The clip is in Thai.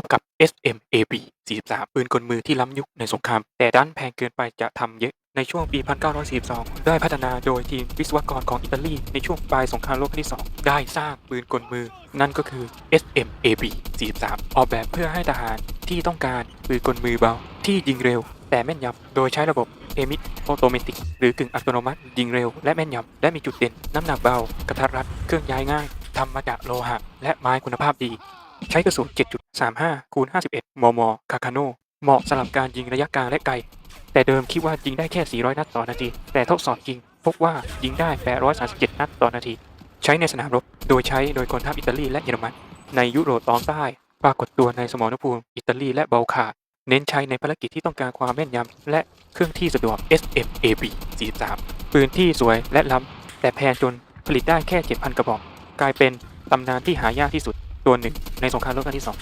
บกับ SMAB 43 ปืนกลมือที่ล้ำยุคในสงคราม แต่ดันแพงเกินไปจะทำเยอะ ในช่วงปี 1942 ได้พัฒนาโดยทีมวิศวกรของอิตาลีในช่วงปลายสงครามโลกครั้งที่ 2 ได้สร้างปืนกลมือ นั่นก็คือ SMAB 43 ออกแบบเพื่อให้ทหารที่ต้องการปืนกลมือเบา ที่ยิงเร็ว แต่แม่นยำโดยใช้ระบบเอมิออโตเมติกหรือกึ่งอัตโนมัติ ยิงเร็ว และแม่นยำและมีจุดเด่น น้ำหนักเบากระทัดรัด เครื่องย้ายง่ายทำมาจากโลหะและไม้คุณภาพดี ใช้กระสุน 7.35 คูณ 51 มม คาคาโน เหมาะสำหรับการยิงระยะกลางและไกล แต่เดิมคิดว่ายิงได้แค่ 400 นัดต่อนาที แต่ทดสอบจริง พบว่ายิงได้ 837 นัดต่อนาที ใช้ในสนามรบ โดยใช้โดยกองทัพอิตาลีและเยอรมัน ในยุโรปตอนใต้ ปรากฏตัวในสมรภูมิอิตาลีและเบลคาเน้นใช้ในภารกิจที่ต้องการความแม่นยำและเครื่องที่สะดวก SMAB 43 ปืนที่สวยและล้ำแต่แพงจนผลิตได้แค่ 7,000 กระบอก กลายเป็นตำนานที่หายากที่สุด ตัวหนึ่งในสงครามโลกครั้งที่สอง